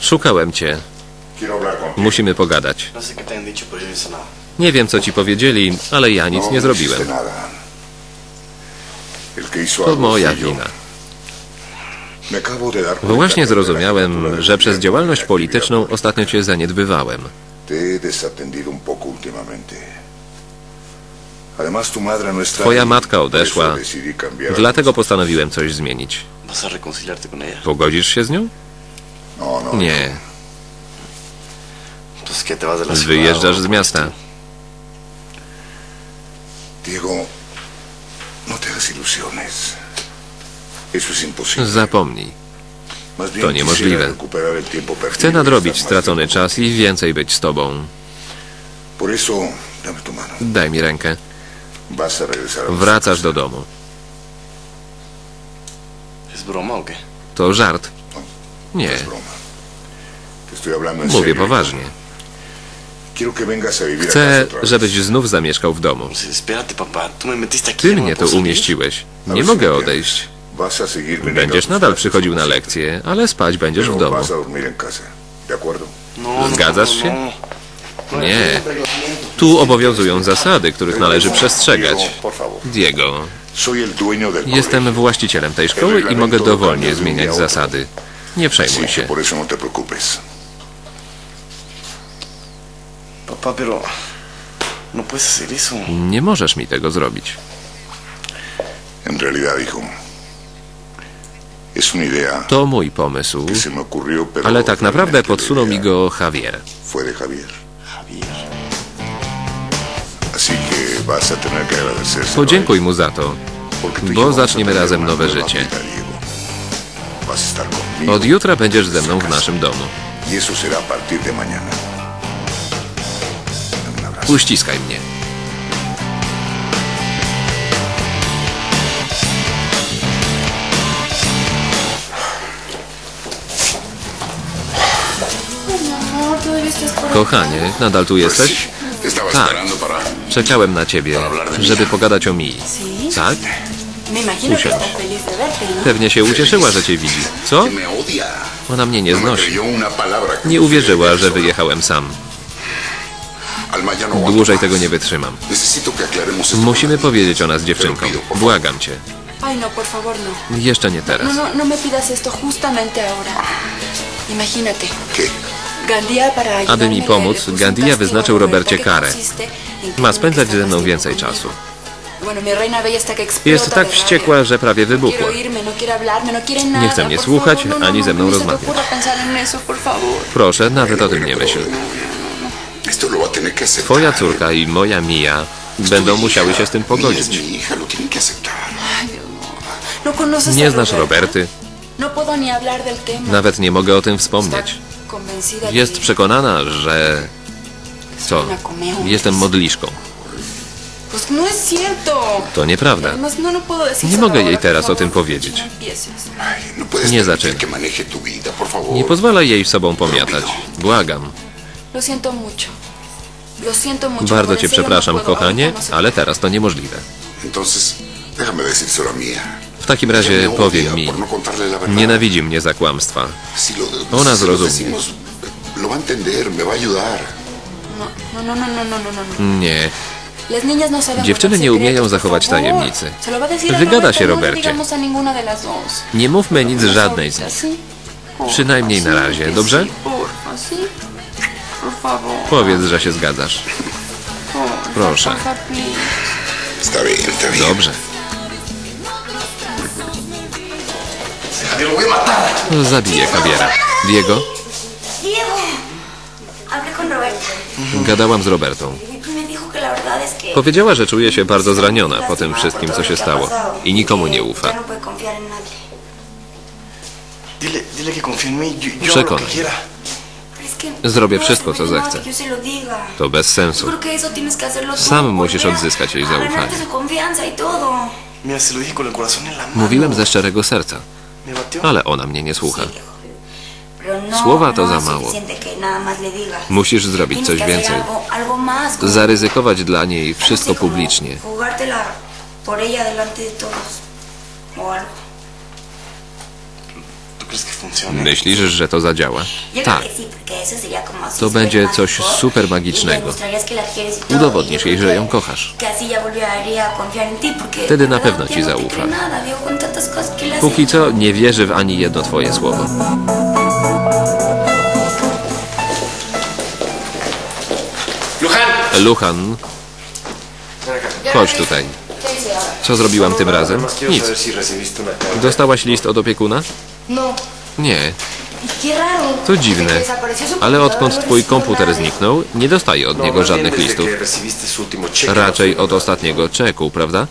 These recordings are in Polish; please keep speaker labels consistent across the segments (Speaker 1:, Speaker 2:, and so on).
Speaker 1: Szukałem cię. Musimy pogadać. Nie wiem, co ci powiedzieli, ale ja nic nie zrobiłem. To moja wina. Właśnie zrozumiałem, że przez działalność polityczną ostatnio cię zaniedbywałem. Twoja matka odeszła. Dlatego postanowiłem coś zmienić. Pogodzisz się z nią?
Speaker 2: No, no.
Speaker 1: Nie.
Speaker 3: Entonces, ¿qué te vas de la ciudad?
Speaker 1: Wyjeżdżasz z miasta.
Speaker 2: no.
Speaker 1: Zapomnij. To niemożliwe. Chcę
Speaker 2: y
Speaker 1: nadrobić stracony czas i więcej być z tobą. Daj mi rękę. Wracasz do domu. To żart. Nie,
Speaker 2: hablando en
Speaker 1: mówię poważnie. Chcę, żebyś znów zamieszkał w domu. Ty
Speaker 3: no
Speaker 1: mnie tu
Speaker 3: salir.
Speaker 1: umieściłeś.
Speaker 2: A
Speaker 1: Nie mogę odejść. Będziesz nadal przychodził na lekcje, ale spać będziesz w domu.
Speaker 3: No, no,
Speaker 1: Zgadzasz
Speaker 3: no,
Speaker 1: się? Nie. Tu obowiązują zasady, których należy przestrzegać.
Speaker 2: Diego,
Speaker 1: jestem właścicielem tej szkoły i mogę dowolnie zmieniać zasady. Nie przejmuj się.
Speaker 2: no.
Speaker 1: Nie możesz mi tego zrobić. To mój pomysł, ale tak naprawdę podsunął mi go Javier. Podziękuj mu za to.
Speaker 2: Y
Speaker 1: bo zaczniemy razem nowe życie. Od jutra będziesz ze mną w naszym domu.
Speaker 2: Y eso
Speaker 1: Kochanie, nadal tu jesteś? Tak. Czekałem na ciebie, żeby pogadać o.
Speaker 4: Sí.
Speaker 1: Tak? Usiądź. Pewnie się ucieszyła, że cię widzi. Co? Ona mnie nie
Speaker 2: No
Speaker 1: znosi. Nie uwierzyła, że wyjechałem sam. Dłużej tego nie wytrzymam. Musimy powiedzieć o nas dziewczynkom. Błagam cię.
Speaker 4: Ay, no, por favor, no.
Speaker 1: Jeszcze nie teraz.
Speaker 4: No, no, no me pidas esto justamente ahora. Imagínate.
Speaker 2: ¿Qué?
Speaker 1: Aby mi pomóc, Gandia wyznaczył Robercie karę. Ma spędzać ze mną więcej czasu. Jest tak wściekła, że prawie wybuchła.
Speaker 4: nada.
Speaker 1: chce mnie słuchać, ani ze mną rozmawiać. Proszę, nawet o tym nie myśl. Twoja córka i moja Mia będą musiały się z tym pogodzić. Nie znasz? Roberty,
Speaker 4: No
Speaker 1: nawet nie mogę o tym wspomnieć. Jest przekonana, że... Co? Jestem modliszką.
Speaker 4: No.
Speaker 1: To nieprawda.
Speaker 4: No, no
Speaker 1: Nie mogę jej teraz o tym powiedzieć. Nie zaczynaj. Nie pozwalaj jej sobą pomiatać. Błagam. Bardzo cię przepraszam, kochanie, ale teraz to niemożliwe. W takim razie
Speaker 2: odia
Speaker 1: mi.
Speaker 2: no.
Speaker 1: Nienawidzi mnie za kłamstwa. Ona zrozumie.
Speaker 4: No, no, no, no, no, no, no, no.
Speaker 1: Nie.
Speaker 4: No
Speaker 1: Dziewczyny nie umieją zachować tajemnicy. Wygada się
Speaker 4: no
Speaker 1: Robercie. Nie mówmy nic
Speaker 4: Vamos
Speaker 1: żadnej z nich. Przynajmniej na razie, dobrze? Powiedz, że się zgadzasz. Proszę. Dobrze. Zabiję Javiera. Diego? Gadałam z Robertą. Powiedziała, że czuje się bardzo zraniona po tym wszystkim, co się stało i nikomu nie ufa. Przekonaj. Zrobię wszystko, co zechcę. To bez sensu. Sam musisz odzyskać jej zaufanie. Mówiłem ze szczerego serca. Ale ona mnie nie słucha. Słowa to za mało. Musisz zrobić coś więcej. Zaryzykować dla niej wszystko publicznie. Myślisz, że to zadziała? Tak. To będzie coś super magicznego. Udowodnisz jej, że ją kochasz. Wtedy na pewno ci zaufa. Póki co nie wierzy w ani jedno twoje słowo.
Speaker 3: Acá.
Speaker 1: chodź tutaj. Co zrobiłam tym razem? Nic. Dostałaś list od opiekuna?
Speaker 5: No.
Speaker 1: Nie. To dziwne. Ale odkąd twój komputer zniknął, nie dostaję od niego żadnych listów. Raczej od ostatniego czeku, prawda?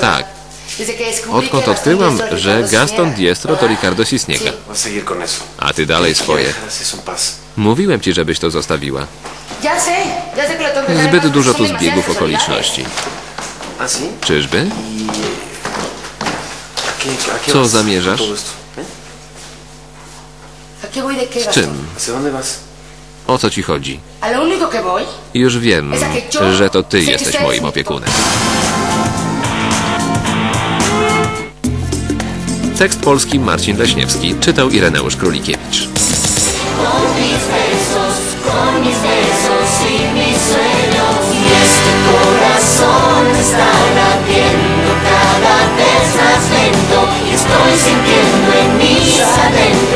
Speaker 1: Tak. Odkąd odkryłam, że Gaston. Diestro to Ricardo Cisniega.
Speaker 3: A
Speaker 1: ty dalej swoje. Mówiłem ci, żebyś to zostawiła. Zbyt dużo tu zbiegów okoliczności. Czyżby?
Speaker 3: ¿Y a qué, a qué
Speaker 1: Co zamierzasz? Z czym? O co ci chodzi? Już wiem, że to ty jesteś moim opiekunem. Tekst polski Marcin Leśniewski. Czytał Ireneusz Królikiewicz. Estoy sintiendo en